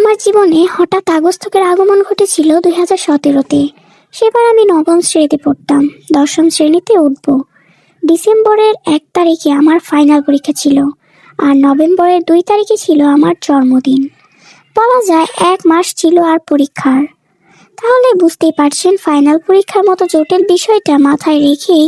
আমার জীবনে হঠাৎ আগস্তকের আগমন ঘটেছিল দুই হাজার সতেরোতে। সেবার আমি নবম শ্রেণীতে পড়তাম, দশম শ্রেণীতে উঠব। ডিসেম্বরের এক তারিখে আমার ফাইনাল পরীক্ষা ছিল আর নভেম্বরের দুই তারিখে ছিল আমার জন্মদিন। বলা যায় এক মাস ছিল আর পরীক্ষার। তাহলে বুঝতেই পারছেন ফাইনাল পরীক্ষার মতো জটিল বিষয়টা মাথায় রেখেই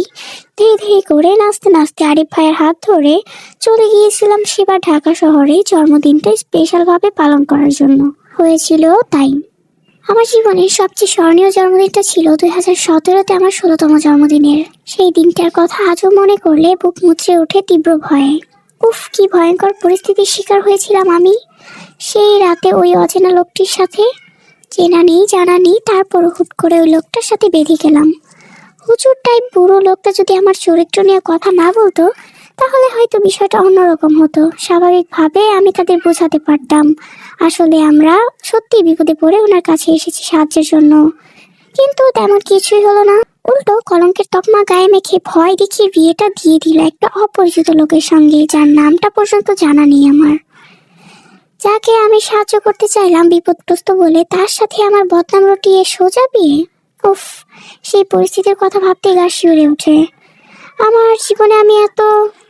ধীরে ধীরে করে নাচতে নাচতে আরিফ ভাইয়ের হাত ধরে চলে গিয়েছিলাম সেবার ঢাকা শহরে জন্মদিনটা স্পেশালভাবে পালন করার জন্য। হয়েছিল তাই। আমার জীবনের সবচেয়ে স্মরণীয় জন্মদিনটা ছিল দুই হাজার সতেরোতে আমার ষোলোতম জন্মদিনের। সেই দিনটার কথা আজও মনে করলে বুক মুচড়ে ওঠে তীব্র ভয়ে। উফ, কি ভয়ঙ্কর পরিস্থিতির শিকার হয়েছিলাম আমি। সেই রাতে ওই অচেনা লোকটির সাথে, চেনা নেই, জানা নেই তারপর হুট করে ওই লোকটার সাথে বেঁধে গেলাম। হুজুর টাইপ বুড়ো লোকটা যদি আমার চরিত্র নিয়ে কথা না বলতো, তাহলে হয়তো বিষয়টা অন্যরকম হতো। স্বাভাবিকভাবে আমি তাদের বোঝাতে পারতাম। আসলে আমরা সত্যি বিপদে পড়ে ওনার কাছে এসেছি সাহায্যের জন্য। কিন্তু তেমন কিছুই হলো না। উল্টো কলঙ্কের তকমা গায়ে মেখে ভয় দেখিয়ে বিয়েটা দিয়ে দিল একটা অপরিচিত লোকের সঙ্গে, যার নামটা পর্যন্ত জানা নেই আমার। যাকে আমি সাহায্য করতে চাইলাম বিপদগ্রস্ত বলে, তার সাথে আমার বদনাম রটিয়ে সোজা বিয়ে? উফ, সেই পরিস্থিতির কথা ভাবতে গা শিউরে ওঠে আমার জীবনে আমি এত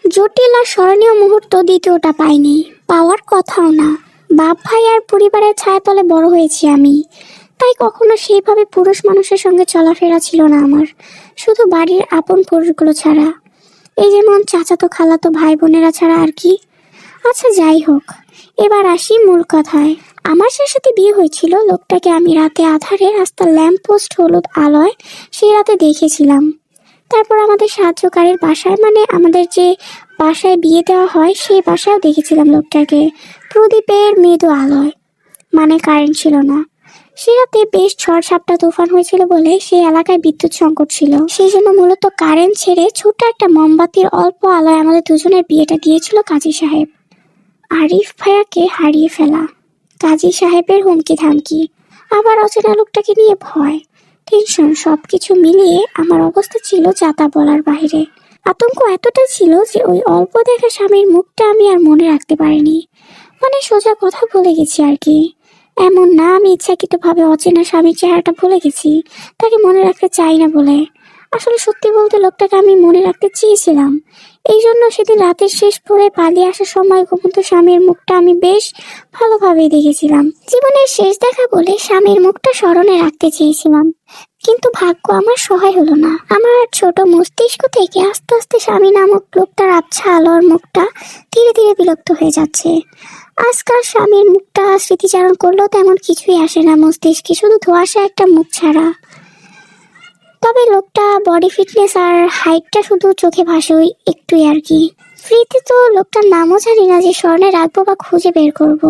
জটিল আর স্মরণীয় মুহূর্ত দ্বিতীয়টা পাইনি, পাওয়ার কথাও না। বাপ, ভাই আর পরিবারের ছায়াতলে বড় হয়েছি আমি। তাই কখনো সেইভাবে পুরুষ মানুষের সঙ্গে চলাফেরা ছিল না আমার, শুধু বাড়ির আপন পুরুষগুলো ছাড়া। এই যেমন চাচাতো, খালাতো ভাই বোনেরা ছাড়া আর কি আচ্ছা যাই হোক। এবার আসি মূল কথায়। আমার যার সাথে বিয়ে হয়েছিল। লোকটাকে আমি রাতে আধারে রাস্তার ল্যাম্প পোস্ট হলুদ আলোয় সেই রাতে দেখেছিলাম। তারপর আমাদের সাহায্যকারীর বাসায় মানে আমাদের যে বাসায় বিয়ে দেওয়া হয়, সেই বাসায়ও দেখেছিলাম লোকটাকে। প্রদীপের মৃদু আলোয়। মানে কারেন্ট ছিল না। সে রাতে বেশ ঝড় ঝাপটা তুফান হয়েছিল বলে সেই এলাকায় বিদ্যুৎ সংকট ছিল। সেই জন্য মূলত কারেন্ট ছেড়ে ছোট্ট একটা মোমবাতির অল্প আলোয় আমাদের দুজনের বিয়েটা দিয়েছিল কাজী সাহেব। আরিফ ভাইয়াকে হারিয়ে ফেলা। কাজী সাহেবের হুমকি ধামকি। আবার অচেনা লোকটাকে নিয়ে ভয়। টেনশন সব কিছু মিলিয়ে আমার অবস্থা ছিল যাতা বলার বাইরে আতঙ্ক এতটা ছিল যে ওই অল্প দেখা স্বামীর মুখটা আমি আর মনে রাখতে পারিনি। মানে সোজা কথা বলে গেছি আর কি। এমন না আমি ইচ্ছাকৃতভাবে অচেনা স্বামীর চেহারাটা ভুলে গেছি, তাকে মনে রাখতে চাই না বলে। আসলে সত্যি বলতে লোকটাকে আমি মনে রাখতে চেয়েছিলাম। এই জন্য সেদিন রাতের শেষ পরে পালিয়ে আসার সময় ঘুমন্ত স্বামীর মুখটা আমি বেশ ভালোভাবেই দেখেছিলাম। জীবনের শেষ দেখা বলে স্বামীর মুখটা স্মরণে রাখতে চেয়েছিলাম। কিন্তু ভাগ্য আমার সহায় হলো না। আমার ছোট মস্তিষ্ক থেকে আস্তে আস্তে স্বামী নামক লোকটার আবছা আলোর মুখটা ধীরে ধীরে বিলুপ্ত হয়ে যাচ্ছে। আজকাল স্বামীর মুখটা স্মৃতিচারণ করলেও তেমন কিছুই আসে না মস্তিষ্কে। শুধু ধোয়াশা একটা মুখ ছাড়া। তবে লোকটা বডি ফিটনেস আর হাইটটা শুধু চোখে ভাসে ওই একটুই আর কি। ফ্রিতে তো লোকটার নামও জানি না যে স্বর্ণে রাখব বা খুঁজে বের করব।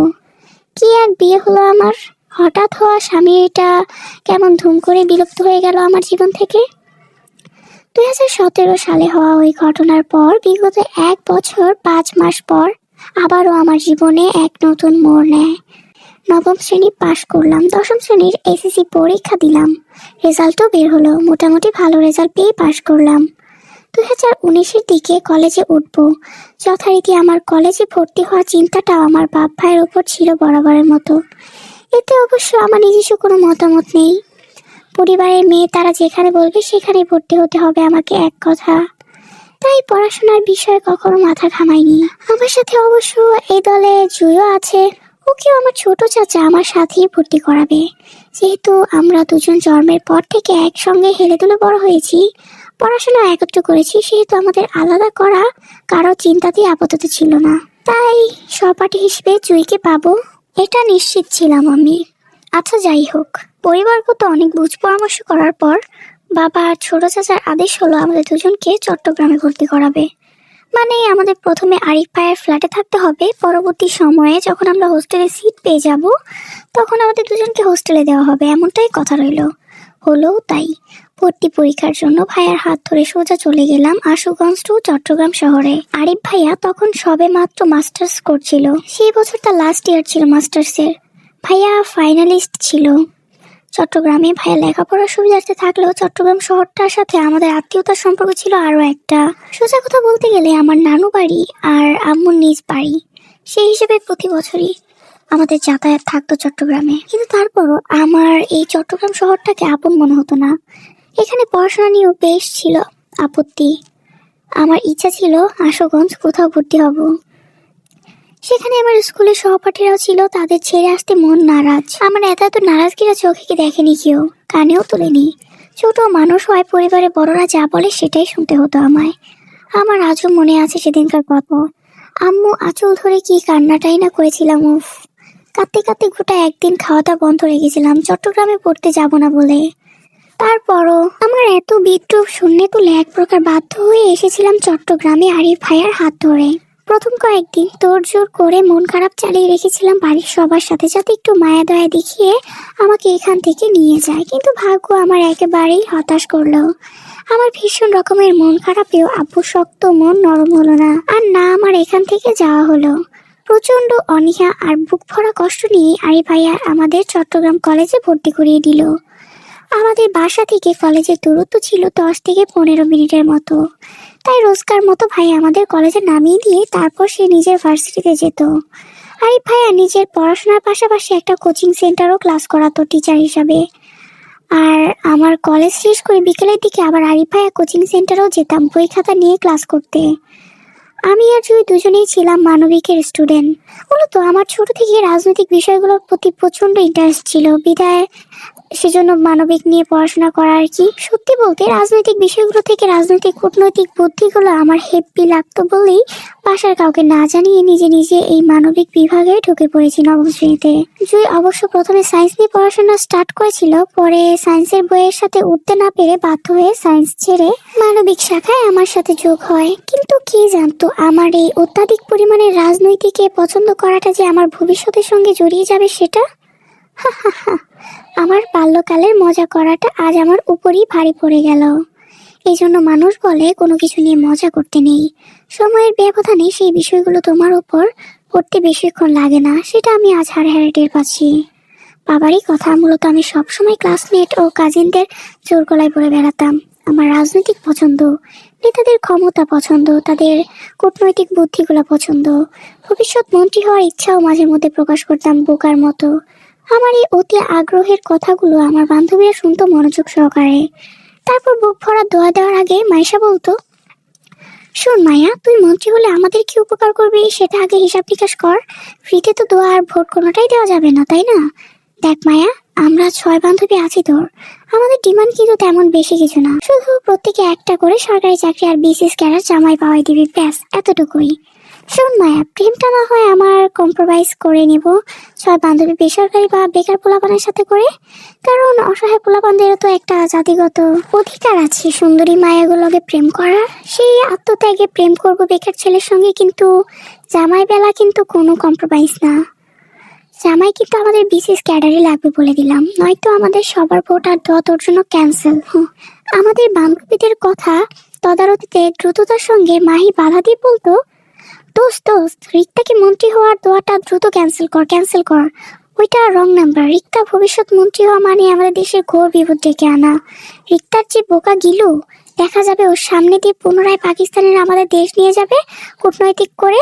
কি এক বিয়ে হলো আমার? হঠাৎ হওয়া স্বামীটা কেমন ধুম করে বিলুপ্ত হয়ে গেল আমার জীবন থেকে? দুই হাজার সতেরো সালে হওয়া ওই ঘটনার পর, বিগত এক বছর পাঁচ মাস পর আবারও আমার জীবনে এক নতুন মোড় নেয়। নবম শ্রেণি পাশ করলাম। দশম শ্রেণির এসএসসি পরীক্ষা দিলাম। রেজাল্টও বের হলো। মোটামুটি ভালো রেজাল্ট পেয়ে পাশ করলাম। দু হাজার উনিশের দিকে কলেজে উঠব। যথারীতি আমার কলেজে ভর্তি হওয়ার চিন্তাটাও আমার বাপ ভাইয়ের উপর ছিল বরাবরের মতো। এতে অবশ্য আমার নিজস্ব কোনো মতামত নেই। পরিবারের মেয়ে তারা যেখানে বলবে সেখানেই ভর্তি হতে হবে আমাকে এক কথা। তাই পড়াশোনার বিষয়ে কখনো মাথা ঘামাইনি। আমার সাথে অবশ্য এই দলে জুইও আছে। ওকেও আমার ছোট চাচা আমার সাথেই ভর্তি করাবে। যেহেতু আমরা দুজন জন্মের পর থেকে একসঙ্গে হেলে দুলে বড় হয়েছি, পড়াশোনা একত্র করেছি, সেহেতু আমাদের আলাদা করা কারও চিন্তাতেই আপাতত ছিল না। তাই সহপাঠী হিসেবে জুইকে পাবো, এটা নিশ্চিত ছিলাম আমি। আচ্ছা যাই হোক, পরিবারগত অনেক বুঝ পরামর্শ করার পর বাবা আর ছোট চাচার আদেশ হলো আমাদের দুজনকে চট্টগ্রামে ভর্তি করাবে। মানে আমাদের প্রথমে আরিফ ভাইয়ের ফ্ল্যাটে থাকতে হবে। পরবর্তী সময়ে যখন আমরা হোস্টেলে সিট পেয়ে যাব, তখন আমাদের দুজনকে হোস্টেলে দেওয়া হবে। এমনটাই কথা রইল। হলো তাই। ভর্তি পরীক্ষার জন্য ভাইয়ার হাত ধরে সোজা চলে গেলাম আশুগঞ্জ টু চট্টগ্রাম শহরে। আরিফ ভাইয়া তখন সবে মাত্র মাস্টার্স করছিল। সেই বছর তার লাস্ট ইয়ার ছিল মাস্টার্সের ভাইয়া ফাইনালিস্ট ছিল। চট্টগ্রামে ভাইয়া লেখাপড়ার সুবিধার্থে থাকলেও চট্টগ্রাম শহরটার সাথে আমাদের আত্মীয়তার সম্পর্ক ছিল আরও একটা। সোজা কথা বলতে গেলে আমার নানু বাড়ি আর আম্মুর নিজ বাড়ি, সেই হিসেবে প্রতি বছরই আমাদের যাতায়াত থাকতো চট্টগ্রামে। কিন্তু তারপরও আমার এই চট্টগ্রাম শহরটাকে আপন মনে হতো না। এখানে পড়াশোনা নিয়েও বেশ ছিল আপত্তি। আমার ইচ্ছা ছিল, আশুগঞ্জ কোথাও ভর্তি হব। সেখানে আমার স্কুলের সহপাঠীরাও ছিল, তাদের ছেড়ে আসতে মন নারাজ। আমার এত এত নারাজগিরা চোখে কি দেখেনি কেউ? কানেও তোলেনি। ছোট মানুষ হয় পরিবারে বড়রা যা বলে সেটাই শুনতে হতো আমায়। আমার আজও মনে আছে সেদিনকার গল্প। আম্মু আঁচল ধরে কি কান্নাটাই না করেছিলাম, উফ। কাঁদতে কাঁদতে গোটা একদিন খাওয়া দাওয়া বন্ধ রেখেছিলাম চট্টগ্রামে পড়তে যাব না বলে। তারপরও আমার এত বিদ্রুপ শূন্যে তুলে এক প্রকার বাধ্য হয়ে এসেছিলাম চট্টগ্রামে আরিফ ভাইয়ার হাত ধরে। প্রথম কয়েকদিন তোর জোর করে মন খারাপ চালিয়ে রেখেছিলাম বাড়ির সবার সাথে, যাতে একটু মায়া দয়া দেখিয়ে আমাকে এখান থেকে নিয়ে যায়। কিন্তু ভাগ্য আমার একেবারেই হতাশ করল। আমার ভীষণ রকমের মন খারাপেও আব্বু শক্ত মন নরম হলো না, আর না আমার এখান থেকে যাওয়া হলো। প্রচণ্ড অনীহা আর বুক ভরা কষ্ট নিয়ে আরিফ ভাইয়া আমাদের চট্টগ্রাম কলেজে ভর্তি করিয়ে দিল। আমাদের বাসা থেকে কলেজের দূরত্ব ছিল দশ থেকে পনেরো মিনিটের মতো। তাই রোজকার মতো ভাই আমাদের কলেজে নামিয়ে দিয়ে তারপর সে নিজের ভার্সিটিতে যেত। আরিফ ভাইয়া, নিজের পড়াশোনার পাশাপাশি একটা কোচিং সেন্টারও ক্লাস করাতো টিচার হিসাবে। আর আমার কলেজ শেষ করে বিকেলের দিকে আবার আরিফ ভাইয়া কোচিং সেন্টারেও যেতাম বই খাতা নিয়ে ক্লাস করতে। আমি আর জুই দুজনেই ছিলাম মানবিকের স্টুডেন্ট মূলত আমার ছোট থেকে রাজনৈতিক বিষয়গুলোর প্রতি প্রচণ্ড ইন্টারেস্ট ছিল। বিদায় সেজন্য মানবিক নিয়ে পড়াশোনা করা আর কি। সত্যি বলতে, রাজনৈতিক বিষয়গুলো থেকে রাজনৈতিক কূটনৈতিক বুদ্ধিগুলো আমার হেব্বি লাগতো বলেই বাসার কাউকে না জানিয়ে নিজে নিজে এই মানবিক বিভাগে ঢুকে পড়েছি নবম শ্রেণীতে। জুই অবশ্য প্রথমে সায়েন্স নিয়ে পড়াশোনা স্টার্ট করেছিল, পরে সায়েন্সের বইয়ের সাথে উঠতে না পেরে বাধ্য হয়ে সায়েন্স ছেড়ে মানবিক শাখায় আমার সাথে যোগ হয়। কিন্তু কে জানতো, আমার এই অত্যাধিক পরিমাণে রাজনৈতিকে পছন্দ করাটা যে আমার ভবিষ্যতের সঙ্গে জড়িয়ে যাবে সেটা? আমার বাল্যকালের মজা করাটা আজ আমার উপরই ভারী পড়ে গেল। এই জন্য মানুষ বলে কোনো কিছু নিয়ে মজা করতে নেই। সময়ের ব্যবধানে সেই বিষয়গুলো তোমার উপর পড়তে বেশিক্ষণ লাগে না, সেটা আমি আজ হারে হারে টের পাচ্ছি। বাবারই কথা, মূলত আমি সবসময় ক্লাসমেট ও কাজিনদের জোর গলায় পড়ে বেড়াতাম। আমার রাজনৈতিক পছন্দ, নেতাদের ক্ষমতা পছন্দ, তাদের কূটনৈতিক বুদ্ধিগুলো পছন্দ। ভবিষ্যৎ মন্ত্রী হওয়ার ইচ্ছাও মাঝে মধ্যে প্রকাশ করতাম বোকার মতো। আমার এই অতি আগ্রহের কথাগুলো আমার বান্ধবীরা শুনতো মনোযোগ সহকারে। তারপর বুক ভরা দোয়া দেওয়ার আগে মাইশা বলতো, শোন মায়া, তুই মন্ত্রী হলে আমাদের কি উপকার করবি সেটা আগে হিসাব নিকাশ কর। ফ্রিতে তো দোয়া আর ভোট কোনোটাই দেওয়া যাবে না, তাই না? দেখ মায়া, আমরা ছয় বান্ধবী আছি তোর। আমাদের ডিমান্ড কিন্তু তেমন বেশি কিছু না। শুধু প্রত্যেকে একটা করে সরকারি চাকরি আর বিসিএস ক্যাডার জামাই পাওয়াই দিবি, ব্যাস, এতটুকুই। শোন মায়া প্রেমটা না হয় আমার কম্প্রোমাইজ করে নেব। ছয় বান্ধবী বেসরকারি বা বেকার পোলাপানের সাথে করে। কারণ অসহায় পোলাপানদেরও তো একটা জাতিগত অধিকার আছে। সুন্দরী মায়াগুলোকে প্রেম করার, সেই আত্মত্যাগে প্রেম করব বেকার ছেলের সঙ্গে কিন্তু জামাই বেলা কিন্তু কোনো কম্প্রোমাইজ না। জামাই কিন্তু আমাদের বিশেষ ক্যাডারে লাগবে বলে দিলাম। নয়তো আমাদের সবার ভোট আর দোয়া তোর জন্য ক্যান্সেল আমাদের বান্ধবীদের কথা তদারতিতে দ্রুততার সঙ্গে মাহি বাধা দিয়ে বলতো দোস্ত দোস্ত রিক্তাকে মন্ত্রী হওয়ার দোয়াটা দ্রুত ক্যান্সেল কর ক্যান্সেল কর। ওইটা রং নাম্বার রিক্তা ভবিষ্যৎ মন্ত্রী হওয়া মানে আমাদের দেশের ঘোর বিপদ ডেকে আনা। রিক্তার যে বোকা গিলু, দেখা যাবে ওর সামনে দিয়ে পুনরায় পাকিস্তানের আমাদের দেশ নিয়ে যাবে কূটনৈতিক করে,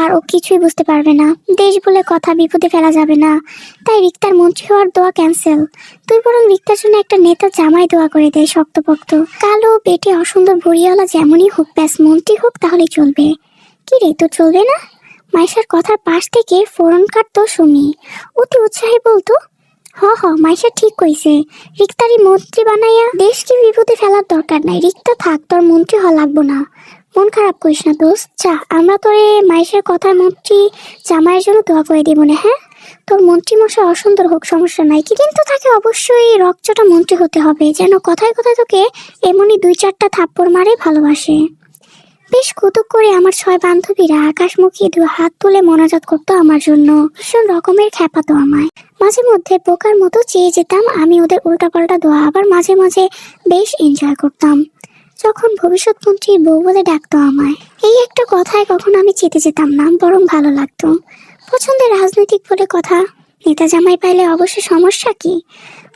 আর ও কিছুই বুঝতে পারবে না। দেশ বলে কথা বিপদে ফেলা যাবে না। তাই রিক্তার মন্ত্রী হওয়ার দোয়া ক্যান্সেল তুই বরং রিক্তার জন্য একটা নেতা জামাই দোয়া করে দেয় শক্তপোক্ত। কালো, পেটে অসুন্দর ভরিয়ালা যেমনই হোক, ব্যাস মন্ত্রী হোক তাহলে চলবে। কি রে, তো চলবে না? মাইশার কথার পাশ থেকে ফোরন কাটতো সুমি। অতি উৎসাহে বলতো, হ হ, মাইশা ঠিক কইছে। রিক্তারি মন্ত্রী বানাইয়া দেশকে বিপদে ফেলার দরকার নাই। রিক্তা থাক, তোর মন্ত্রী হওয়া লাগবো না। মন খারাপ করিস না দোস্ত। চা আমরা তোরে মাইশের কথার মন্ত্রী জামাইয়ের জন্য দোয়া করে দিব না হ্যাঁ? তোর মন্ত্রী মশাই অসুন্দর হোক, সমস্যা নাই। কিন্তু তাকে অবশ্যই রকচটা মন্ত্রী হতে হবে। যেন কথায় কথায় তোকে এমনই দুই চারটা থাপ্পড় মারে ভালোবাসে। বেশ কুতুক করে আমার ছয় বান্ধবীরা আকাশমুখী দু হাত তুলে মনাজাত করতো আমার জন্য। ভীষণ রকমের খ্যাপাতো আমায়। মাঝে মধ্যে বোকার মতো চেয়ে যেতাম, আমি ওদের উল্টাপাল্টা দোয়া আবার মাঝে মাঝে বেশ এনজয় করতাম। যখন ভবিষ্যৎ মন্ত্রীর বউ বলে ডাকতো আমায়, এই একটা কথায় কখনো আমি চেতে যেতাম না, বরং ভালো লাগতো। পছন্দের রাজনৈতিক বলে কথা, নেতা জামাই পাইলে অবশ্য সমস্যা কি?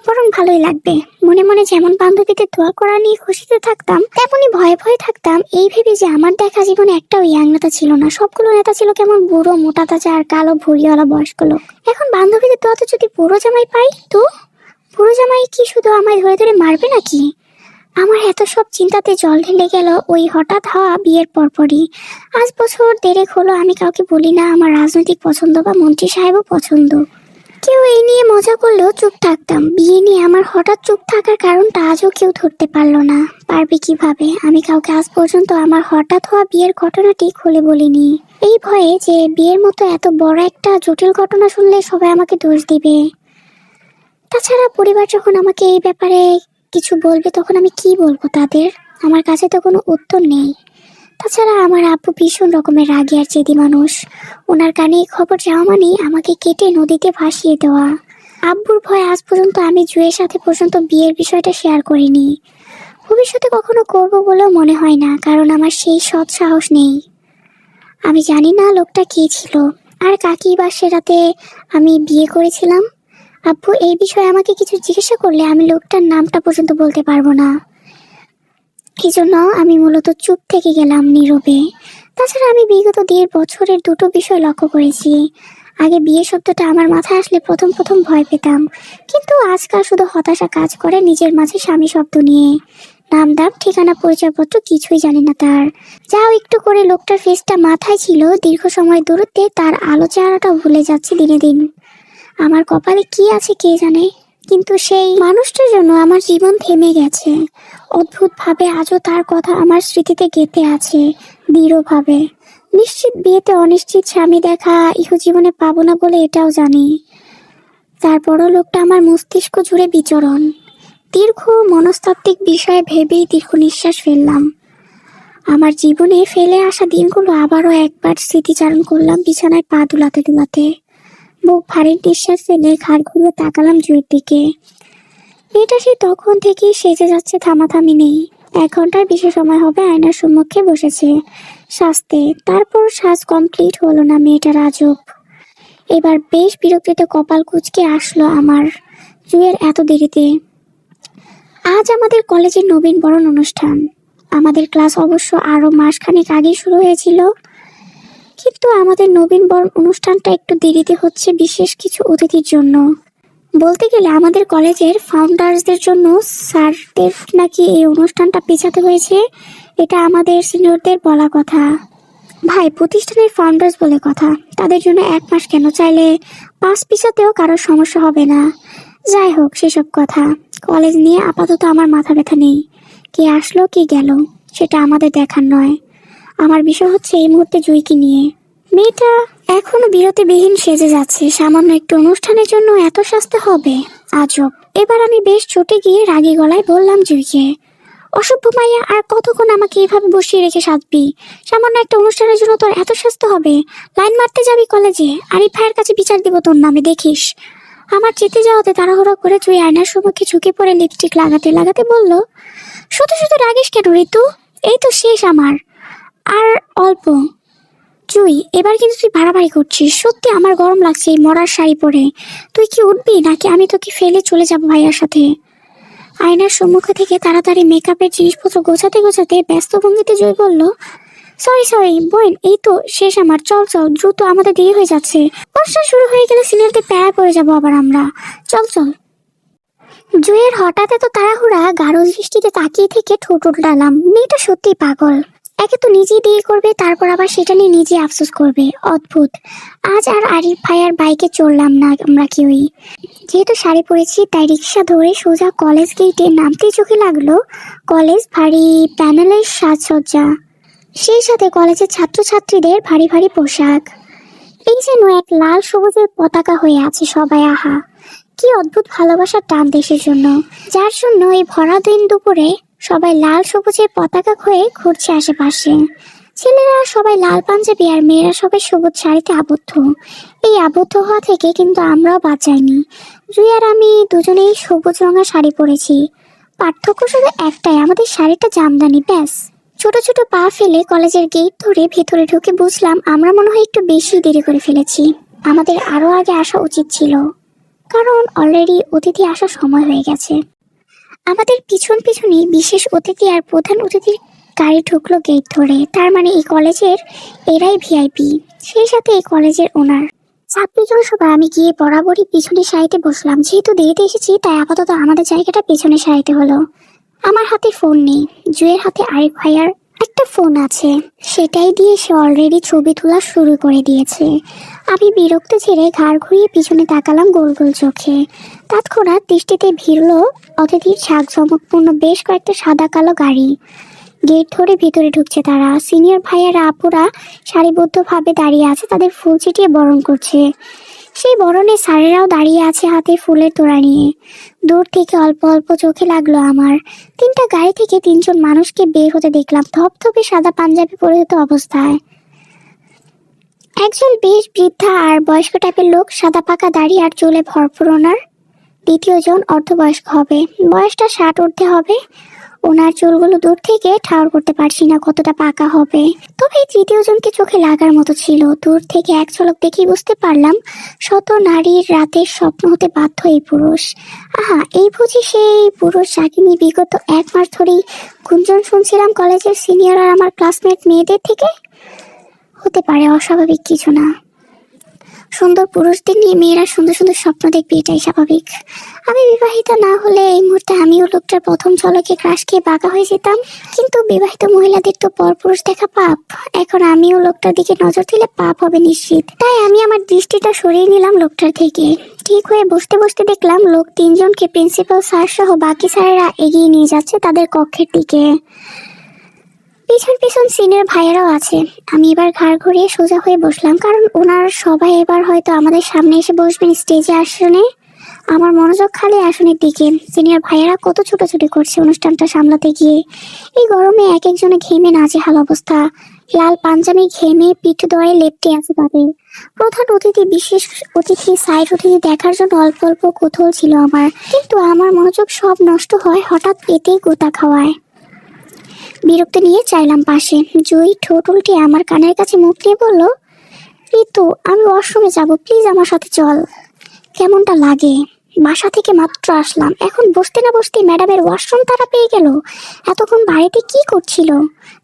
বরং ভালোই লাগবে। মনে মনে যেমন বান্ধবীদের দোয়া করা নিয়ে খুশিতে থাকতাম, তেমনি ভয়ে ভয়ে থাকতাম। এই ভেবে যে আমার দেখা জীবনে একটাও ইয়াং নেতা ছিল না। সবগুলো নেতা ছিল কেমন বুড়ো, মোটা তাজা আর কালো ভুড়িওয়ালা বয়স্ক লোক। এখন বান্ধবীদের দোয়াতে যদি বুড়ো জামাই পাই, তো? বুড়ো জামাই কি শুধু আমায় ধরে ধরে মারবে নাকি? আমার এত সব চিন্তাতে জল ঢেলে গেল ওই হঠাৎ হওয়া বিয়ের পরপরই। আজ বছর দেড়েক হলো আমি কাউকে বলি না আমার রাজনৈতিক পছন্দ বা মন্ত্রী সাহেবও পছন্দ। কেউ এই নিয়ে মজা করলেও চুপ থাকতাম। বিয়ে নিয়ে আমার হঠাৎ চুপ থাকার কারণটা আজও কেউ ধরতে পারল না। পারবে কীভাবে? আমি কাউকে আজ পর্যন্ত আমার হঠাৎ হওয়া বিয়ের ঘটনাটি খুলে বলিনি। এই ভয়ে যে বিয়ের মতো এত বড় একটা জটিল ঘটনা শুনলে সবাই আমাকে দোষ দিবে। তাছাড়া পরিবার যখন আমাকে এই ব্যাপারে কিছু বলবে তখন আমি কি বলব তাদের? আমার কাছে তো কোনো উত্তর নেই। তাছাড়া আমার আব্বু ভীষণ রকমের রাগী আর জেদি মানুষ। ওনার কানে খবর যাওয়া মানেই আমাকে কেটে নদীতে ভাসিয়ে দেওয়া। আব্বুর ভয় আজ পর্যন্ত আমি জুয়ের সাথে পর্যন্ত বিয়ের বিষয়টা শেয়ার করিনি। ভবিষ্যতে কখনো করব বলেও মনে হয় না, কারণ আমার সেই সৎ সাহস নেই। আমি জানি না লোকটা কে ছিল, আর কাকি বা সে রাতে আমি বিয়ে করেছিলাম। আব্বু এই বিষয়ে আমাকে কিছু জিজ্ঞাসা করলে আমি লোকটার নামটা পর্যন্ত বলতে পারব না। এই জন্য আমি মূলত চুপ থেকে গেলাম নীরবে? তাছাড়া আমি বিগত দেড় বছরের দুটো বিষয় লক্ষ্য করেছি। আগে বিয়ে শব্দটা আমার মাথায় আসলে প্রথম প্রথম ভয় পেতাম। কিন্তু আজকাল শুধু হতাশা কাজ করে নিজের মাঝে স্বামী শব্দ নিয়ে। নাম, দাম, ঠিকানা, পরিচয়পত্র কিছুই জানি না তার। যাও একটু করে লোকটার ফেসটা মাথায় ছিল, দীর্ঘ সময় দূরত্বে তার আলো চেহারাটা ভুলে যাচ্ছে দিনে দিন। আমার কপালে কি আছে কে জানে? কিন্তু সেই মানুষটার জন্য আমার জীবন থেমে গেছে। অদ্ভুতভাবে আজও তার কথা আমার স্মৃতিতে গেঁথে আছে, দৃঢ়ভাবে। নিশ্চিত বিয়েতে অনিশ্চিত স্বামী দেখা ইহজীবনে পাবো না বলে এটাও জানি। তারপরও লোকটা আমার মস্তিষ্ক জুড়ে বিচরণ। দীর্ঘ মনস্তাত্ত্বিক বিষয়ে ভেবেই দীর্ঘ নিঃশ্বাস ফেললাম। আমার জীবনে ফেলে আসা দিনগুলো আবারও একবার স্মৃতিচারণ করলাম বিছানায় পা দুলাতে দুলাতে। বুক ভারী নিঃশ্বাস ফেলে ঘাড় ঘুরিয়ে তাকালাম জুয়ের দিকে। মেয়েটা সে তখন থেকেই সেজে যাচ্ছে, থামাথামি নেই। এক ঘণ্টার বেশি সময় হবে আয়নার সম্মুখে বসেছে। সাজতে তারপর সাজ কমপ্লিট হলো না মেয়েটার আজব এবার বেশ বিরক্তিতে কপাল কুচকে আসলো আমার জুয়ের এত দেরিতে। আজ আমাদের কলেজের নবীন বরণ অনুষ্ঠান। আমাদের ক্লাস অবশ্য আরও মাসখানেক আগেই শুরু হয়েছিল। কিন্তু আমাদের নবীন বরণ অনুষ্ঠানটা একটু দেরিতে হচ্ছে বিশেষ কিছু অতিথির জন্য। বলতে গেলে আমাদের কলেজের ফাউন্ডার্সদের জন্য স্যারদের নাকি এই অনুষ্ঠানটা পেছাতে হয়েছে, এটা আমাদের সিনিয়রদের বলা কথা। ভাই, প্রতিষ্ঠানের ফাউন্ডার্স বলে কথা। তাদের জন্য এক মাস কেন? চাইলে পাঁচ পিছাতেও কারোর সমস্যা হবে না। যাই হোক, সেসব কথা। কলেজ নিয়ে আপাতত আমার মাথা ব্যথা নেই। কে আসলো, কে গেল, সেটা আমাদের দেখার নয়। আমার বিষয় হচ্ছে এই মুহূর্তে জুইকে নিয়ে। মেয়েটা এখনও বিরতিবিহীন সেজে যাচ্ছে। সামান্য একটু অনুষ্ঠানের জন্য এত সাজতে হবে। আজব। এবার আমি বেশ চটে গিয়ে রাগী গলায় বললাম, জুইকে, অসভ্য মাইয়া, আর কতক্ষণ আমাকে এভাবে বসিয়ে রেখে সাজবি? সামান্য একটা অনুষ্ঠানের জন্য তোর এত সাজতে হবে। লাইন মারতে যাবি কলেজে? আরিফ ভাইয়ের কাছে বিচার দিব তোর নামে, দেখিস। আমার যেতে যাওয়াতে তাড়াহুড়ো করে জুই আয়নার সম্মুখে ঝুঁকে পড়ে লিপস্টিক লাগাতে লাগাতে বলল, শুধু শুধু রাগিস কেন ঋতু? এই তো শেষ আমার। আর অল্প। জুই, এবার কিন্তু তুই বাড়াবাড়ি করছিস। সত্যি আমার গরম লাগছে এই মরার শাড়ি পরে। তুই কি উঠবি নাকি আমি তোকে ফেলে চলে যাব ভাইয়ার সাথে? আয়নার সম্মুখ থেকে তাড়াতাড়ি মেকআপের জিনিসপত্র গোছাতে গোছাতে ব্যস্ত ভঙ্গিতে জয় বলল সরি সরি বোন, এই তো শেষ আমার। চল চল, দ্রুত আমাদের দেরি হয়ে যাচ্ছে। অনুষ্ঠান শুরু হয়ে গেলে সিনিয়রদের প্যারা পড়ে যাব আবার আমরা। চল চল। জুয়ের হঠাৎ এত তাড়াহুড়া গাঢ় দৃষ্টিতে তাকিয়ে থেকে ঠোঁট উল্টালাম। মেয়েটা সত্যিই পাগল। একে তো নিজেই দেরি করবে, তারপর আবার সেটা নিয়ে নিজে আফসোস করবে। অদ্ভুত। আজ আর আরিফ ভাইয়ার বাইকে চললাম না আমরা কেউই। যেহেতু শাড়ি পরেছি, তাই রিক্সা ধরে সোজা কলেজ গেটে নামতে চোখে লাগল। কলেজ ভারী প্যানেলের সাজসজ্জা। সেই সাথে কলেজের ছাত্রছাত্রীদের ভারী ভারী পোশাক। এই যেন এক লাল সবুজের পতাকা হয়ে আছে সবাই, আহা! কি অদ্ভুত ভালোবাসার টান দেশের জন্য। যার জন্য এই ভরা দিন দুপুরে সবাই লাল সবুজের পতাকা হয়ে ঘুরছে আশেপাশে। ছেলেরা সবাই লাল পাঞ্জাবি আর মেয়েরা সবাই সবুজ শাড়িতে আবদ্ধ। এই আবদ্ধ হওয়া থেকে কিন্তু আমরাও বাঁচাইনি। জুই আর আমি দুজনেই সবুজ রঙের শাড়ি পরেছি। পার্থক্য শুধু একটাই, আমাদের শাড়িটা জামদানি, ব্যাস। ছোট ছোট পা ফেলে কলেজের গেট ধরে ভেতরে ঢুকে বুঝলাম আমরা মনে হয় একটু বেশি দেরি করে ফেলেছি। আমাদের আরও আগে আসা উচিত ছিল। কারণ অলরেডি অতিথি আসার সময় হয়ে গেছে। আমাদের পিছন পিছনে বিশেষ অতিথি আর প্রধান অতিথির গাড়ি ঢুকলো গেট ধরে। তার মানে এই কলেজের এরাই ভিআইপি সেই সাথে এই কলেজের ওনার ছাত্রীজন সবাই আমি গিয়ে বরাবরই পিছনের সারিতে বসলাম। যেহেতু দেরিতে এসেছি, তাই আপাতত আমাদের জায়গাটা পিছনের সারিতে হলো। আমার হাতে ফোন নেই। জুয়ের হাতে আরেক ভাইয়ার একটা ফোন আছে। সেটাই দিয়ে সে অলরেডি ছবি তোলা শুরু করে দিয়েছে। আমি বিরক্ত ছেড়ে ঘাড় ঘুরিয়ে পিছনে তাকালাম গোল গোল চোখে। তৎক্ষণাৎ দৃষ্টিতে ভিড়ল অতিথির ঝাঁক চমকপূর্ণ বেশ কয়েকটা সাদা কালো গাড়ি। গেট ধরে ভিতরে ঢুকছে তারা। সিনিয়র ভাইয়ারা, আপুরা সারিবদ্ধভাবে দাঁড়িয়ে আছে, তাদের ফুল ছিটিয়ে বরণ করছে। সেই বরণে স্যারেরাও দাঁড়িয়ে আছে হাতে ফুলের তোড়া নিয়ে। দূর থেকে অল্প অল্প চোখে লাগল আমার। তিনটা গাড়ি থেকে তিনজন মানুষকে বের হতে দেখলাম ধপধপে সাদা পাঞ্জাবি পরিহিত অবস্থায়। একজন বেশ বৃদ্ধা আর বয়স্ক টাইপের লোক সাদা পাকা দাড়ি আর চুলে ভরপুর ওনার দ্বিতীয়জন অর্ধবয়স্ক হবে। বয়সটা ষাট উঠতে হবে। ওনার চুলগুলো দূর থেকে ঠাউর করতে পারছি না, কতটা পাকা হবে। তবে এই তৃতীয় জনকে চোখে লাগার মতো ছিল। দূর থেকে এক ঝলক দেখেই বুঝতে পারলাম, শত নারীর রাতের স্বপ্ন হতে বাধ্য এই পুরুষ। আহা, এই বুঝি সেই পুরুষ যাকে নিয়ে বিগত এক মাস ধরেই গুঞ্জন শুনছিলাম কলেজের সিনিয়র আর আমার ক্লাসমেট মেয়েদের থেকে? হতে পারে অস্বাভাবিক কিছু না। সুন্দর পুরুষদের নিয়ে মেয়েরা সুন্দর সুন্দর স্বপ্ন দেখবে, এটাই স্বাভাবিক। আমি বিবাহিত না হলে এই মুহূর্তে আমিও লোকটার প্রথম ঝলকে ক্রাশ খেয়ে বাঁকা হয়ে যেতাম। কিন্তু বিবাহিত মহিলাদের তো পরপুরুষ দেখা পাপ। এখন আমিও লোকটার দিকে নজর দিলে পাপ হবে নিশ্চিত। তাই আমি আমার দৃষ্টিটা সরিয়ে নিলাম লোকটার থেকে। ঠিক হয়ে বসতে বসতে দেখলাম লোক তিনজনকে প্রিন্সিপাল স্যার সহ বাকি স্যারেরা এগিয়ে নিয়ে যাচ্ছে তাদের কক্ষের দিকে। পিছন পিছন সিনিয়র ভাইয়েরাও আছে। আমি এবার ঘাড় ঘুরিয়ে সোজা হয়ে বসলাম, কারণ ওনার সবাই এবার হয়তো আমাদের সামনে এসে বসবেন স্টেজে আসনে আমার মনোযোগ খালি আসনের দিকে। সিনিয়র ভাইয়েরা কত ছোটাছুটি করছে অনুষ্ঠানটা সামলাতে গিয়ে। এই গরমে এক একজনে ঘেমে নাজেহাল অবস্থা। লাল পাঞ্জাবি ঘেমে পিঠ দয়ে লেপটে আছে তাদের। প্রধান অতিথি, বিশেষ অতিথি, সাইড অতিথি দেখার জন্য অল্প অল্প কৌতূহল ছিল আমার। কিন্তু আমার মনোযোগ সব নষ্ট হয় হঠাৎ এতেই গোতা খাওয়ায়। বিরক্তি নিয়ে চাইলাম পাশে। জয়ী ঠোঁট উল্টে আমার কানের কাছে মুখ নিয়ে বলল, ঋতু, আমি ওয়াশরুমে যাব, প্লিজ আমার সাথে চল। কেমনটা লাগে? বাসা থেকে মাত্র আসলাম। এখন বসতে না বসতে ম্যাডামের ওয়াশরুম তারা পেয়ে গেল। এতক্ষণ বাড়িতে কি করছিল?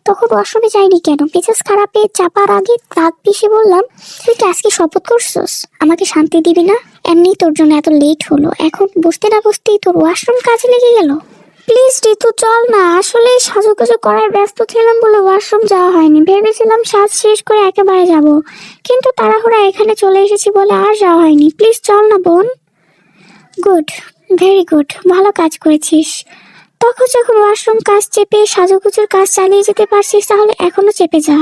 তখন ওয়াশরুমে যাইনি কেন? মেজাজ খারাপে চাপার আগে রাত পিষে বললাম, তুই কি আজকে শপথ করছস? আমাকে শান্তি দিবি না? এমনি তোর জন্য এত লেট হলো। এখন বসতে না বসতেই তোর ওয়াশরুম কাজে লেগে গেল? প্লিজ ঋতু, চল না। আসলে সাজুগুজু করার ব্যস্ত ছিলাম বলে ওয়াশরুম যাওয়া হয়নি। ভেবেছিলাম সাজ শেষ করে একেবারে যাব। কিন্তু তাড়াহুড়া এখানে চলে এসেছি বলে আর যাওয়া হয়নি। প্লিজ চল না, বোন। Good, very good. ভালো কাজ করেছিস। তখন যখন ওয়াশরুম কাজ চেপে সাজুগুজুর কাজ চালিয়ে যেতে পারছিস, তাহলে এখনও চেপে যা।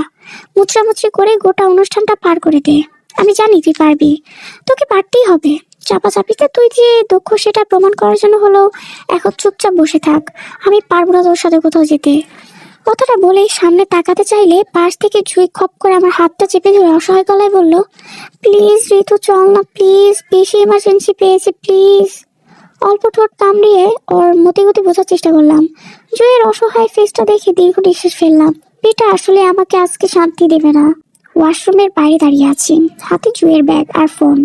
মুচড়ামুচড়ি করে গোটা অনুষ্ঠানটা পার করে দে। আমি জানি তুই পারবি। তোকে পারতেই হবে। চাপাচাপিতে তুই যে দক্ষ সেটা প্রমাণ করার জন্য হলো, এখন চুপচাপ বসে থাক। আমি পারব না তোর সাথে কোথাও যেতে। কথাটা বলে সামনে তাকাতে চাইলে পাশ থেকে জুই খপ করে আমার হাতটা চেপে ধরে অসহায় গলায় বলল, প্লিজ ঋতু, চল না, প্লিজ, বেশি ইমার্জেন্সি পেয়েছে, প্লিজ। অল্প ঠোঁট কামড়িয়ে ওর মতি গতি বোঝার চেষ্টা করলাম। জুয়ের অসহায় ফেসটা দেখে দীর্ঘ নিঃশ্বাস ফেললাম। এটা আসলে আমাকে আজকে শান্তি দেবে না। ওয়াশরুমের বাইরে দাঁড়িয়ে আছি। হাতে জুয়ের ব্যাগ আর ফোন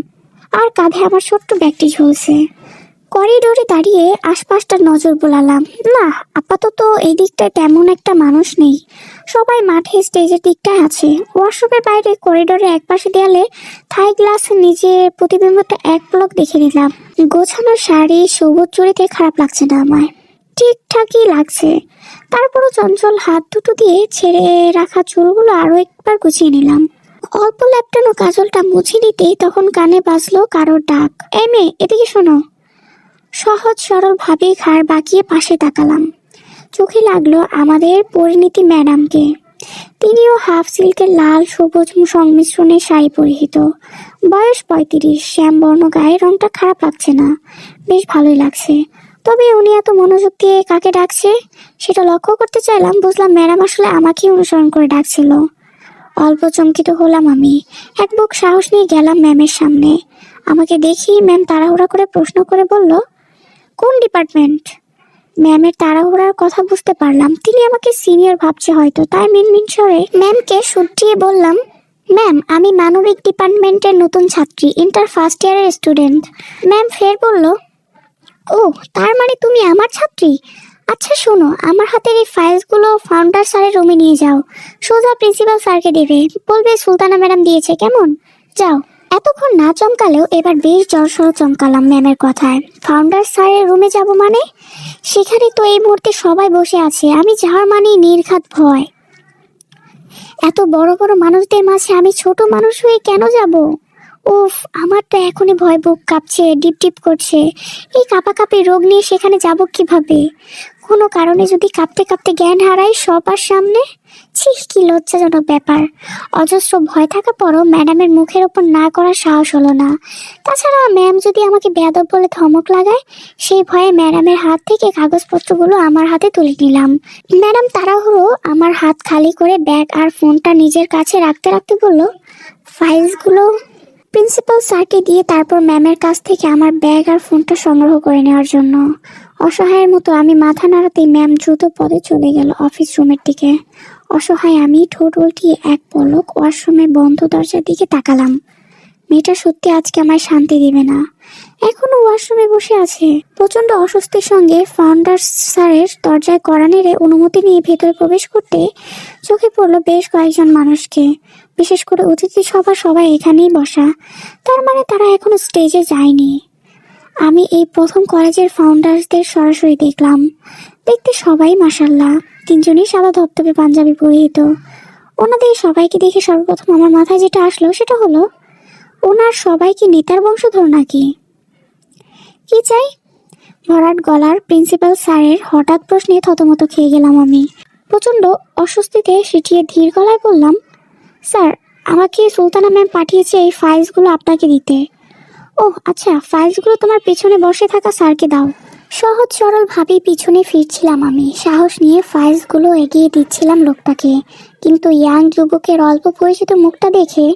আর কাঁধে আমার ছোট্ট ব্যাগটি ঝুলছে। করিডোরে দাঁড়িয়ে আশপাশটা নজর বোলালাম। না, আপাতত এই দিকটায় তেমন একটা মানুষ নেই। সবাই মাঠে স্টেজের দিকটায় আছে। ওয়াশরুমের বাইরে করিডোরে একপাশে দেয়ালে থাই গ্লাস নিজের প্রতিবিম্বটা এক পলক দেখে নিলাম। গোছানো শাড়ি, সবুজ চুড়িতে খারাপ লাগছে না আমায়। ঠিকঠাকই লাগছে। তারপরও চঞ্চল হাত দুটো দিয়ে ছেড়ে রাখা চুলগুলো আরও একবার গুছিয়ে নিলাম। অল্প ল্যাপটানো কাজলটা মুছে নিতেই তখন কানে বাজলো কারোর ডাক। এই এদিকে শোনো। সহজ সরল ভাবে ঘাড় বাঁকিয়ে পাশে তাকালাম। চোখে লাগল আমাদের পরিণীতি ম্যাডামকে। তিনিও হাফ সিল্কের লাল সবুজ সংমিশ্রণে শাড়ি পরিহিত। বয়স পঁয়ত্রিশ শ্যাম বর্ণ গায়ের রংটা খারাপ লাগছে না। বেশ ভালোই লাগছে। তবে উনি এত মনোযোগ দিয়ে কাকে ডাকছে, সেটা লক্ষ্য করতে চাইলাম, বুঝলাম ম্যাডাম আসলে আমাকেই অনুসরণ করে ডাকছিল। অল্প চমকিত হলাম আমি। এক বুক সাহস নিয়ে গেলাম ম্যামের সামনে। আমাকে দেখি ম্যাম তাড়াহুড়া করে প্রশ্ন করে বলল, কোন ডিপার্টমেন্ট? ম্যামের তাড়াহুড়ার কথা বুঝতে পারলাম। তিনি আমাকে সিনিয়র ভাবছে হয়তো। তাই মিনমিন স্বরে ম্যামকে শুটিয়ে বললাম, ম্যাম, আমি মানবিক ডিপার্টমেন্টের নতুন ছাত্রী, ইন্টার ফার্স্ট ইয়ারের স্টুডেন্ট। ম্যাম ফের বলল ও তার মানে তুমি আমার ছাত্রী? আচ্ছা শোনো, আমার হাতের এই ফাইলসগুলো ফাউন্ডার স্যারের রুমে নিয়ে যাও। সোজা প্রিন্সিপাল স্যারকে দেবে। বলবে, সুলতানা ম্যাডাম দিয়েছে, কেমন? যাও। এতক্ষণ না চমকালেও এবার বেশ জড়সড় চমকালাম ম্যামের কথায়। ফাউন্ডার স্যারের রুমে যাব মানে? সেখানে তো এই মুহূর্তে সবাই বসে আছে। আমি যাওয়ার মানেই নির্ঘাত ভয়। এত বড় বড় মানুষদের মাঝে আমি ছোট মানুষ হয়ে কেন যাব? উফ, আমার তো এখনই ভয় বুক কাঁপছে, ডিপ ডিপ করছে। এই কাঁপাকাঁপি রোগ নিয়ে সেখানে যাব কীভাবে? কোনো কারণে যদি কাঁপতে কাঁপতে জ্ঞান হারাই সবার সামনে? ছি, কি লজ্জাজনক ব্যাপার। অজস্র ভয় থাকা পরও ম্যাডামের মুখের ওপর না করার সাহস হলো না। তাছাড়া ম্যাম যদি আমাকে বেয়াদব বলে ধমক লাগায়, সেই ভয়ে ম্যাডামের হাত থেকে কাগজপত্রগুলো আমার হাতে তুলে নিলাম। ম্যাডাম তাড়াহুড়ো আমার হাত খালি করে ব্যাগ আর ফোনটা নিজের কাছে রাখতে রাখতে বলল, ফাইলসগুলো প্রিন্সিপাল স্যারকে দিয়ে তারপর ম্যামের কাছ থেকে আমার ব্যাগ আর ফোনটা সংগ্রহ করে নেওয়ার জন্য। অসহায়ের মতো আমি মাথা নাড়াতেই ম্যাম দ্রুত পদে চলে গেল অফিস রুমের দিকে। অসহায়, আমি ঠোঁট উল্টিয়ে এক পলক ওয়াশরুমের বন্ধ দরজার দিকে তাকালাম। মেয়েটা সত্যি আজকে আমায় শান্তি দিবে না। এখনও ওয়াশরুমে বসে আছে। প্রচণ্ড অস্বস্তির সঙ্গে ফাউন্ডার স্যারের দরজায় কড়া নেড়ে অনুমতি নিয়ে ভেতরে প্রবেশ করতে চোখে পড়ল বেশ কয়েকজন মানুষকে। বিশেষ করে অতিথি সভা সবাই এখানেই বসা। তার মানে তারা এখনও স্টেজে যায়নি। আমি এই প্রথম কলেজের ফাউন্ডার্সদের সরাসরি দেখলাম। দেখতে সবাই মাসাল্লাহ তিনজনই সাদা ধবধবে পাঞ্জাবি পরিহিত। ওনাদের সবাইকে দেখে সর্বপ্রথম আমার মাথায় যেটা আসলো সেটা হলো, ওনার সবাই কি নেতার বংশধর নাকি? কি চাই? ভরাট গলার প্রিন্সিপাল স্যারের হঠাৎ প্রশ্নে থতমত খেয়ে গেলাম আমি। প্রচণ্ড অস্বস্তিতে সিটিয়ে ধীর গলায় বললাম, স্যার, আমাকে সুলতানা ম্যাম পাঠিয়েছে এই ফাইলসগুলো আপনাকে দিতে। ও আচ্ছা ফাইলসগুলো তোমার পেছনে বসে থাকা স্যারকে দাও। সহজ সরল ভাবেই পিছনে ফিরছিলাম আমি। সাহস নিয়ে ফাইলসগুলো এগিয়ে দিচ্ছিলাম লোকটাকে। কিন্তু ইয়াং যুবকের অল্প পরিচিত মুখটা দেখে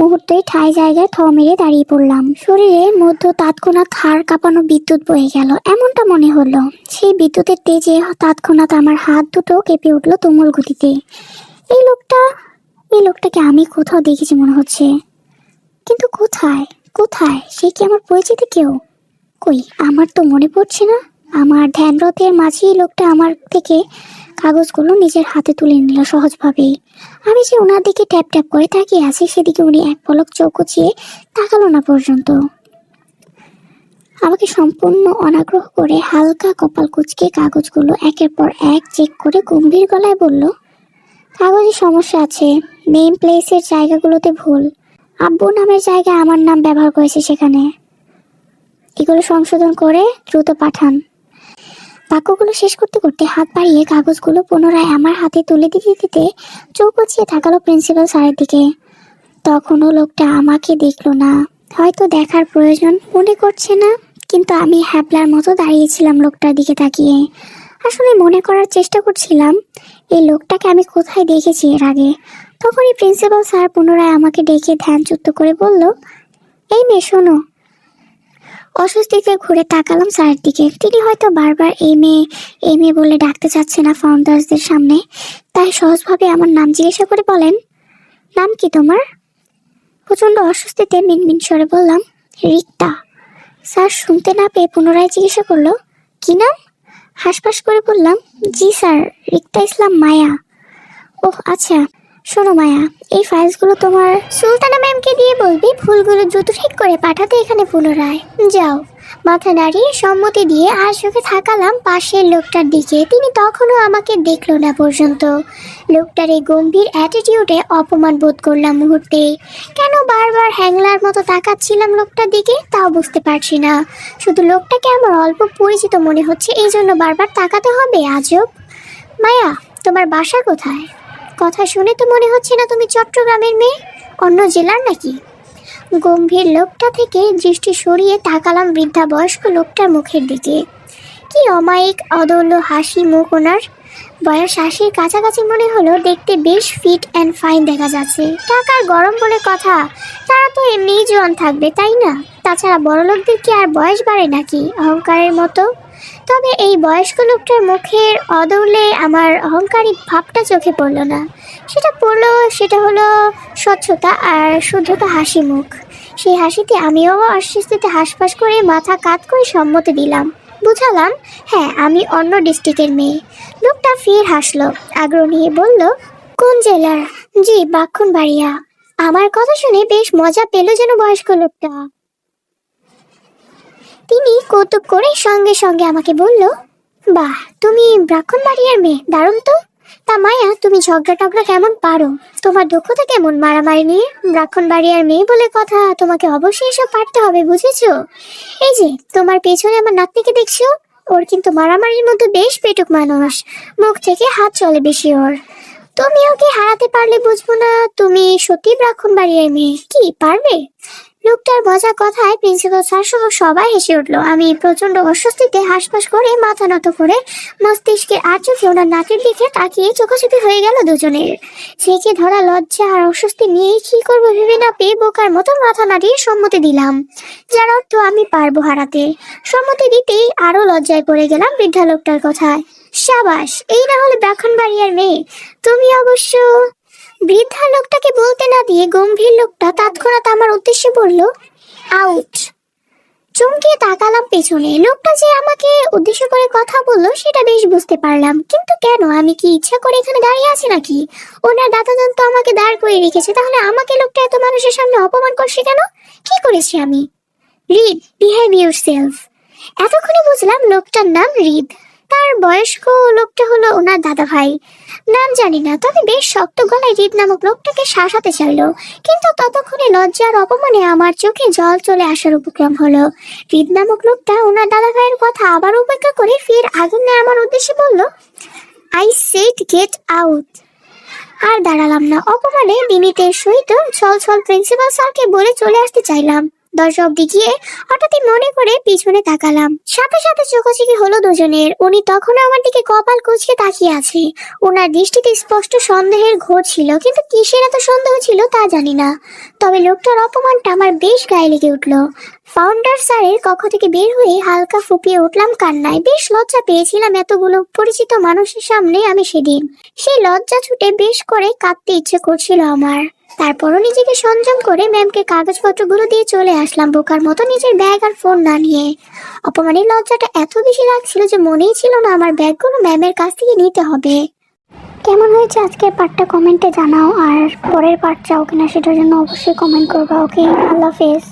মুহূর্তে ঠাই জায়গায় থ মেরে দাঁড়িয়ে পড়লাম। শরীরে মধ্য তাৎক্ষণাৎ হাড় কাঁপানো বিদ্যুৎ বয়ে গেল। এমনটা মনে হলো, সেই বিদ্যুতের তেজে তাৎক্ষণাৎ আমার হাত দুটো কেঁপে উঠল তুমুল গতিতে। এই লোকটা, এই লোকটাকে আমি কোথাও দেখেছি মনে হচ্ছে। কিন্তু কোথায়? কোথায়? সে কি আমার পরিচিত কেউ? কই, আমার তো মনে পড়ছে না। আমার ধ্যানরথের মাঝেই লোকটা আমার থেকে কাগজগুলো নিজের হাতে তুলে নিল সহজভাবেই। আমি যে ওনার দিকে ট্যাপ ট্যাপ করে তাকিয়ে আছি, সেদিকে উনি এক পলক চোখ উঁচিয়ে তাকালো না পর্যন্ত। আমাকে সম্পূর্ণ অনাগ্রহ করে হালকা কপাল কুচকে কাগজগুলো একের পর এক চেক করে গম্ভীর গলায় বলল, কাগজে সমস্যা আছে। নেম প্লেসের জায়গাগুলোতে ভুল। আব্বু নামের জায়গায় আমার নাম ব্যবহার করেছে সেখানে। এগুলো সংশোধন করে দ্রুত পাঠান। বাক্যগুলো শেষ করতে করতে হাত বাড়িয়ে কাগজগুলো পুনরায় আমার হাতে তুলে দিতে দিতে চোখ উঁচিয়ে তাকালো প্রিন্সিপাল স্যারের দিকে। তখনও লোকটা আমাকে দেখল না। হয়তো দেখার প্রয়োজন মনে করছে না, কিন্তু আমি হ্যাবলার মতো দাঁড়িয়েছিলাম লোকটার দিকে তাকিয়ে। আসলে মনে করার চেষ্টা করছিলাম, এই লোকটাকে আমি কোথায় দেখেছি এর আগে? তখনই প্রিন্সিপাল স্যার পুনরায় আমাকে ডেকে ধ্যানযুক্ত করে বলল, এই মেয়ে, শোনো। অস্বস্তিতে ঘুরে তাকালাম স্যারের দিকে। তিনি হয়তো বারবার এই মেয়ে এই মেয়ে বলে ডাকতে চাচ্ছে না ফাউন্ডার্সদের সামনে। তাই সহজভাবে আমার নাম জিজ্ঞাসা করে বলেন, নাম কি তোমার? প্রচণ্ড অস্বস্তিতে মিনমিন স্বরে বললাম, রিক্তা। স্যার শুনতে না পেয়ে পুনরায় জিজ্ঞাসা করল, কি নাম? হাসপাস করে বললাম, জি স্যার, রিক্তা ইসলাম মায়া। ওহ আচ্ছা। শোনো মায়া, এই ফাইলসগুলো তোমার সুলতানা ম্যামকে দিয়ে বলবি ফুলগুলো দ্রুত ঠিক করে পাঠাতে এখানে পুনরায়। যাও, মাথা নাড়িয়ে সম্মতি দিয়ে আর চোখে থাকালাম পাশের লোকটার দিকে। তিনি তখনও আমাকে দেখল না পর্যন্ত। লোকটার এই গম্ভীর অ্যাটিটিউডে অপমান বোধ করলাম মুহূর্তে। কেন বারবার হ্যাংলার মতো তাকাচ্ছিলাম লোকটার দিকে? তাও বুঝতে পারছি না। শুধু লোকটাকে আমার অল্প পরিচিত মনে হচ্ছে এই জন্য বারবার তাকাতে হবে আজব। মায়া, তোমার বাসা কোথায়? কথা শুনে তো মনে হচ্ছে না তুমি চট্টগ্রামের মেয়ে, অন্য জেলার নাকি? গম্ভীর লোকটা থেকে দৃষ্টি সরিয়ে তাকালাম বৃদ্ধা বয়স্ক লোকটার মুখের দিকে। কি অমায়িক, অদল্য হাসি মুখ ওনার। বয়স হাসির কাছাকাছি মনে হলো দেখতে বেশ ফিট অ্যান্ড ফাইন দেখা যাচ্ছে। টাকার গরম বলে কথা, তারা তো এমনিই জোয়ান থাকবে, তাই না? তাছাড়া বড়লোকদের কি আর বয়স বাড়ে নাকি? অহংকারের মতো। তবে এই বয়স্ক লোকটার মুখের অদৌলে আমার অহংকারী ভাবটা চোখে পড়ল না। সেটা পড়ল, সেটা হলো স্বচ্ছতা আর শুদ্ধতা হাসি মুখ। সেই হাসিতে আমিও অস্বস্তিতে হাসপাস করে মাথা কাত করে সম্মতি দিলাম। বুঝালাম হ্যাঁ আমি অন্য ডিস্ট্রিক্টের মেয়ে। লোকটা ফের হাসলো, আগ্রহ নিয়ে বলল, কোন জেলার? জি বাক্ষণ বাড়িয়া আমার কথা শুনে বেশ মজা পেল যেন বয়স্ক লোকটা। তিনি কৌতুক করে সঙ্গে সঙ্গে আমাকে বলল, বাহ, তুমি ব্রাহ্মণবাড়িয়ার মেয়ে, দারুণ তো। তা মায়া, তুমি ঝগড়া টগড়া কেমন পারো? তোমার দক্ষতা কেমন মারামারি নিয়ে? ব্রাহ্মণবাড়িয়ার মেয়ে বলে কথা তোমাকে অবশ্যই এসব পারতে হবে, বুঝেছ? এই যে, তোমার পেছনে আমার নাতনিকে দেখছ? ওর কিন্তু মারামারির মধ্যে বেশ পেটুক মানুষ, মুখ থেকে হাত চলে বেশি ওর। তুমি ওকে হারাতে পারলে বুঝব না? তুমি সত্যি ব্রাহ্মণবাড়িয়ার মেয়ে, কি, পারবে? লোকটার মজা কথায় প্রিন্সিপাল স্যার সহ সবাই হেসে উঠল। আমি প্রচণ্ড অস্বস্তিতে হাসপাস করে মাথা নত করে মস্তিষ্কের আর চোখে ওনার নাকের দিকে তাকিয়ে চোখাচোখি হয়ে গেল দুজনের। সেকে ধরা লজ্জা আর অস্বস্তি নিয়ে কি করব ভেবে না পেয়ে বোকার মতো মাথা নাড়িয়ে সম্মতি দিলাম। যার অর্থ আমি পারব হারাতে। সম্মতি দিতেই আরও লজ্জায় পড়ে গেলাম বৃদ্ধা লোকটার কথায়। সাবাস, এই না হলে ব্রাহ্মণবাড়িয়ার মেয়ে। তুমি অবশ্য বৃদ্ধা লোকটাকে বলতে না দিয়ে গম্ভীর লোকটা তৎক্ষণাৎ আমার উদ্দেশ্যে বলল, আউট। চমকে তাকালাম পেছনে। লোকটা যে আমাকে উদ্দেশ্য করে কথা বলল, সেটা বেশ বুঝতে পারলাম। কিন্তু কেন? আমি কি ইচ্ছা করে এখানে দাঁড়িয়ে আছি নাকি? ওনার দাদাজন তো আমাকে দাঁড় করে রেখেছে। তাহলে আমাকে লোকটা এত মানুষের সামনে অপমান করছে কেন? কি করেছি আমি? রিড বিহেভ ইউর সেলফ এতক্ষণে বুঝলাম লোকটার নাম রিদ। তার বয়স্ক লোকটা হলো ওনার দাদা ভাই নাম জানি না, তবে বেশ শক্ত গলায় রিদ নামক লোকটাকে শাসাতে চাইলো কিন্তু ততক্ষণে লজ্জার অপমানে আমার চোখে জল চলে আসার উপক্রম হলো। রিদ নামক লোকটা ওনার দাদা ভাইয়ের কথা আবার উপেক্ষা করে ফের আগুন নিয়ে আমার উদ্দেশ্যে বলল আই সেট গেট আউট আর দাঁড়ালাম না। অপমানে বিনীতের সহিত ছল ছল প্রিন্সিপাল স্যারকে বলে চলে আসতে চাইলাম। দরজা অব্দি গিয়ে হঠাৎই মনে করে পিছনে তাকালাম। সাথে সাথে চোখাচোখি হলো দুজনের। উনি তখনও আমার দিকে কপাল কুচকে তাকিয়ে আছে। ওনার দৃষ্টিতে স্পষ্ট সন্দেহের ঘোর ছিল, কিন্তু কিসের এত সন্দেহ ছিল তা জানি না। তবে লোকটার অপমানটা আমার বেশ গায়ে লেগে উঠল। ফাউন্ডার স্যারের কক্ষ থেকে বের হয়ে হালকা ফুপিয়ে উঠলাম কান্নায়। বেশ লজ্জা পেয়েছিলাম এতগুলো পরিচিত মানুষের সামনে আমি সেদিন। সেই লজ্জা ছুটে বেশ করে কাঁদতে ইচ্ছে করছিল আমার। তারপরও নিজেকে সংযম করে ম্যামকে কাগজপত্রগুলো দিয়ে চলে আসলাম বোকার মতো নিজের ব্যাগ আর ফোন না নিয়ে। অপমানের লজ্জাটা এত বেশি লাগছিল যে মনেই ছিল না আমার ব্যাগগুলো ম্যামের কাছ থেকে নিতে হবে। কেমন হয়েছে আজকের পার্টটা কমেন্টে জানাও আর পরের পার্ট চাও কিনা সেটার জন্য অবশ্যই কমেন্ট করবা, ওকে? আল্লাহ হাফেজ।